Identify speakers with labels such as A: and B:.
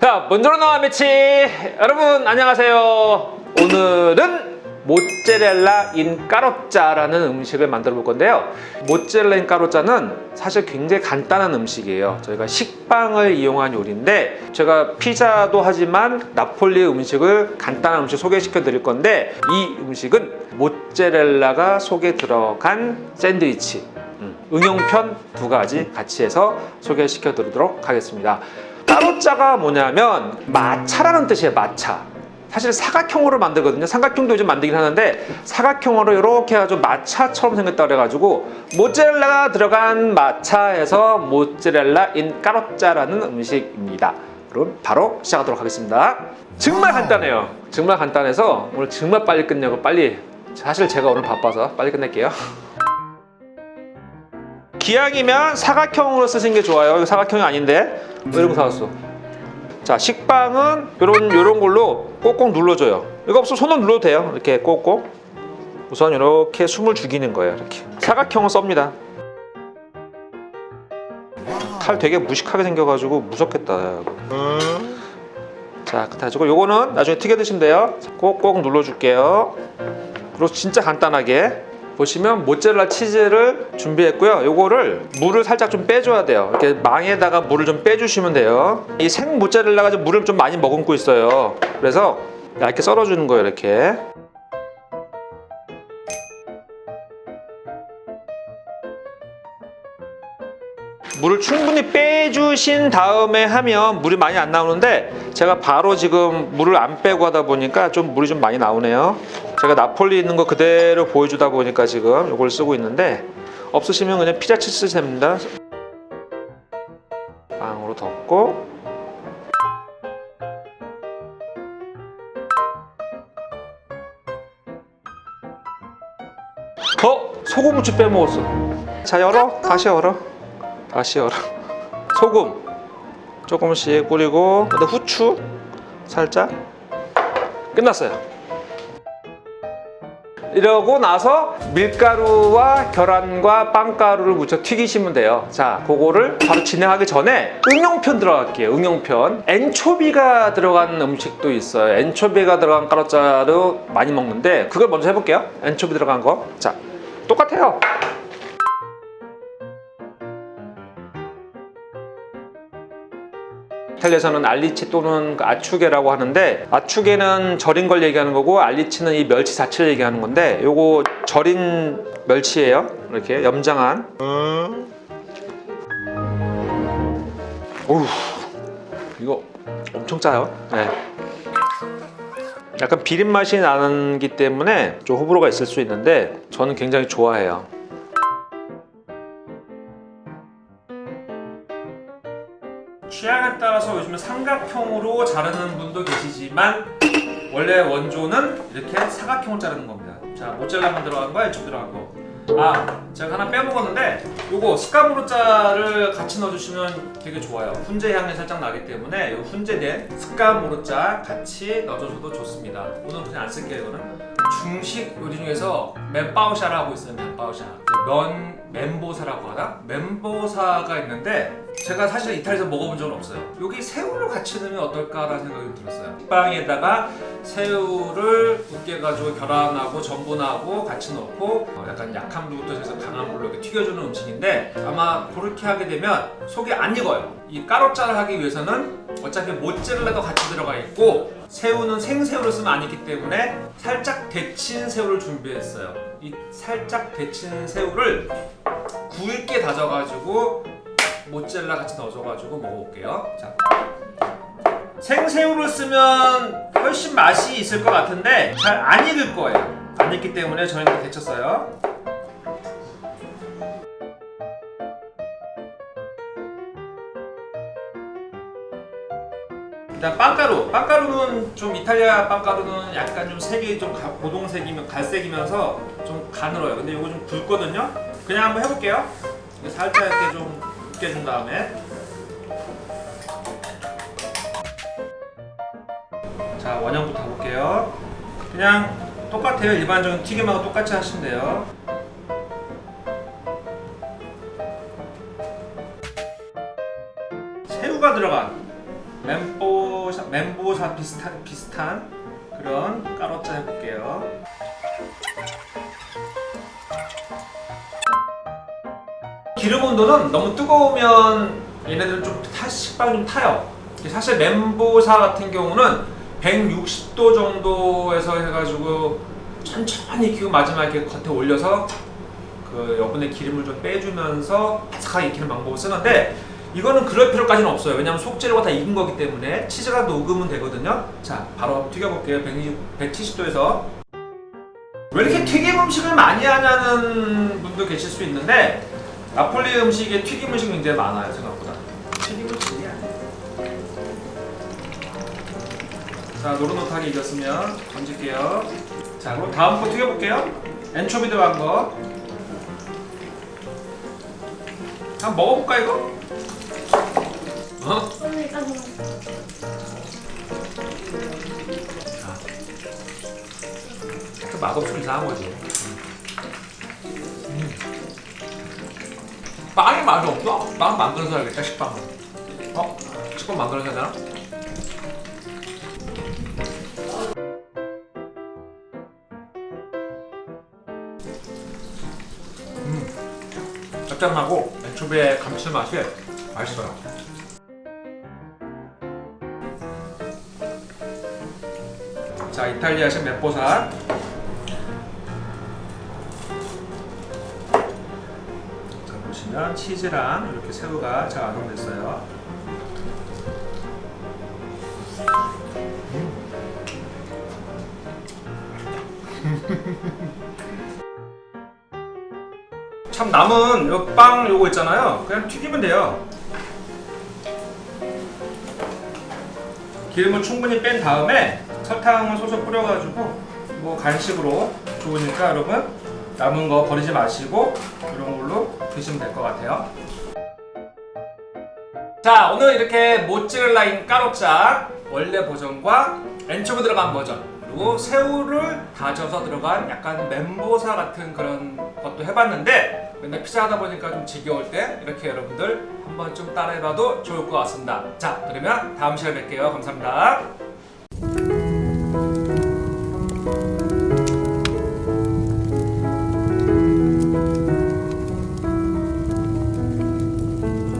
A: 자, 먼저 나와 매치 여러분 안녕하세요. 오늘은 모짜렐라 인 까로짜라는 음식을 만들어 볼 건데요. 모짜렐라 인 까로짜는 사실 굉장히 간단한 음식이에요. 저희가 식빵을 이용한 요리인데 제가 피자도 하지만 나폴리 음식을 간단한 음식 소개시켜 드릴 건데 이 음식은 모짜렐라가 속에 들어간 샌드위치 음, 응용편 두 가지 같이 해서 소개시켜 드리도록 하겠습니다. 까로짜가 뭐냐면 마차라는 뜻이에요. 마차. 사실 사각형으로 만들거든요. 삼각형도 요즘 만들긴 하는데 사각형으로 이렇게 해가지고 마차처럼 생겼다 그래가지고 모짜렐라가 들어간 마차에서 모짜렐라 인 까로짜라는 음식입니다. 그럼 바로 시작하도록 하겠습니다. 정말 간단해요. 정말 간단해서 오늘 정말 빨리 끝내고 빨리 사실 제가 오늘 바빠서 빨리 끝낼게요. 기왕이면 사각형으로 쓰시는 게 좋아요. 이거 사각형이 아닌데 왜 이런 거 사왔어? 자 식빵은 요런 요런 걸로 꼭꼭 눌러줘요. 이거 없어 손으로 눌러도 돼요. 이렇게 꼭꼭. 우선 이렇게 숨을 죽이는 거예요. 이렇게 사각형을 썹니다. 칼 되게 무식하게 생겨가지고 무섭겠다. 이거. 자, 그래가지고 요거는 나중에 튀겨 돼요. 꼭꼭 눌러줄게요. 그리고 진짜 간단하게 보시면 모짜렐라 치즈를 준비했고요. 요거를 물을 살짝 좀 빼줘야 돼요. 이렇게 망에다가 물을 좀 빼주시면 돼요. 이 생 모짜렐라가 좀 물을 좀 많이 머금고 있어요. 그래서 얇게 썰어주는 거예요. 이렇게. 물을 충분히 빼 주신 다음에 하면 물이 많이 안 나오는데 제가 바로 지금 물을 안 빼고 하다 보니까 좀 물이 좀 많이 나오네요. 제가 나폴리 있는 거 그대로 보여주다 보니까 지금 이걸 쓰고 있는데 없으시면 그냥 피자 치즈 됩니다. 빵으로 덮고 어? 후추 빼먹었어. 자 열어. 다시 열어. 다시 열어. 소금 조금씩 뿌리고 후추 살짝 끝났어요. 이러고 나서 밀가루와 계란과 빵가루를 묻혀 튀기시면 돼요. 자, 그거를 바로 진행하기 전에 응용편 들어갈게요. 응용편. 엔초비가 들어간 음식도 있어요. 엔초비가 들어간 까로짜루 많이 먹는데 그걸 먼저 해볼게요. 엔초비 들어간 거. 자, 똑같아요. 이탈리아에서는 알리치 또는 그 아추게라고 하는데 아추게는 절인 걸 얘기하는 거고 알리치는 이 멸치 자체를 얘기하는 건데 요거 절인 멸치예요. 이렇게 염장한. 어우 이거 엄청 짜요. 네. 약간 비린 맛이 나기 때문에 좀 호불호가 있을 수 있는데 저는 굉장히 좋아해요 따라서 요즘에 삼각형으로 자르는 분도 계시지만 원래 원조는 이렇게 사각형으로 자르는 겁니다. 자, 모짜렐라만 들어간 거, 애초 들어간 거. 아, 제가 하나 빼먹었는데 요거 스카모르짜를 같이 넣어주시면 되게 좋아요. 훈제 향이 살짝 나기 때문에 요 훈제된 스카모르짜 같이 넣어줘도 좋습니다. 오늘 그냥 안 쓸게요, 이거는. 중식 요리 중에서 멘바오샤라고 있어요, 멘바오샤. 그면 멘보사라고 하나? 멘보사가 있는데 제가 사실 이탈리아에서 먹어본 적은 없어요. 여기 새우를 같이 넣으면 어떨까라는 생각이 좀 들었어요. 빵에다가 새우를 으깨가지고 계란하고 전분하고 같이 넣고 어, 약간 약한 불부터 해서 강한 불로 이렇게 튀겨주는 음식인데 아마 그렇게 하게 되면 속이 안 익어요. 이 까로짜를 하기 위해서는 어차피 모짜렐라도 같이 들어가 있고 새우는 생새우를 쓰면 안 익기 때문에 살짝 데친 새우를 준비했어요. 이 살짝 데친 새우를 굵게 다져가지고 모짜렐라 같이 넣어줘가지고 먹어볼게요. 자. 생새우를 쓰면 훨씬 맛이 있을 것 같은데 잘 안 익을 거예요. 안 익기 때문에 저희는 데쳤어요. 일단 빵가루. 빵가루는 좀 이탈리아 빵가루는 약간 좀 색이 좀 가- 고동색이면 갈색이면서 좀 가늘어요. 근데 이거 좀 굵거든요. 그냥 한번 해볼게요. 살짝 이렇게 좀 으깨준 다음에 자 원형부터 볼게요. 그냥 똑같아요. 일반적인 튀김하고 똑같이 하시면 돼요. 멘보사, 멘보사 비슷한, 비슷한 그런 까로짜 해볼게요. 기름 온도는 너무 뜨거우면 얘네들은 좀 타, 식빵이 좀 타요. 사실 멘보사 같은 경우는 160도 정도에서 해가지고 천천히 익히고 마지막에 겉에 올려서 그 여분의 기름을 좀 빼주면서 바삭하게 익히는 방법을 쓰는데 이거는 그럴 필요까지는 없어요. 왜냐하면 속재료가 다 익은 거기 때문에 치즈가 녹으면 되거든요. 자, 바로 튀겨볼게요. 120, 170도에서. 왜 이렇게 튀김 음식을 많이 하냐는 분도 계실 수 있는데 나폴리 음식에 튀김 음식이 굉장히 많아요 생각보다. 튀김 음식이 아니에요. 자, 노릇노릇하게 익었으면 던질게요. 자, 그럼 다음 거 튀겨볼게요. 엔초비 들어간 거. 한번 먹어볼까 이거? 어?
B: 오늘 까지
A: 그 맛없으면 이상한 거지. 음. 빵이 맛이 없어? 빵 만들어서 해야겠다 식빵. 어? 식빵 만들어서 해야 되나? 음. 짭짤하고 엔초비의 감칠맛이 맛있어요. 자 이탈리아식 맵보살? 자 보시면 치즈랑 이렇게 새우가 잘 완성됐어요. 참 남은 요빵 요거 있잖아요. 그냥 튀기면 돼요. 기름을 충분히 뺀 다음에 설탕을 솔솔 뿌려가지고 뭐 간식으로 좋으니까 여러분 남은 거 버리지 마시고 이런 걸로 드시면 될 것 같아요. 자 오늘 이렇게 모짜렐라인 까로짜 원래 버전과 엔초비 들어간 버전 그리고 새우를 다져서 들어간 약간 멘보사 같은 그런 것도 해봤는데 맨날 피자 하다 보니까 좀 지겨울 때 이렇게 여러분들 한번 좀 따라해봐도 좋을 것 같습니다. 자 그러면 다음 시간에 뵐게요. 감사합니다.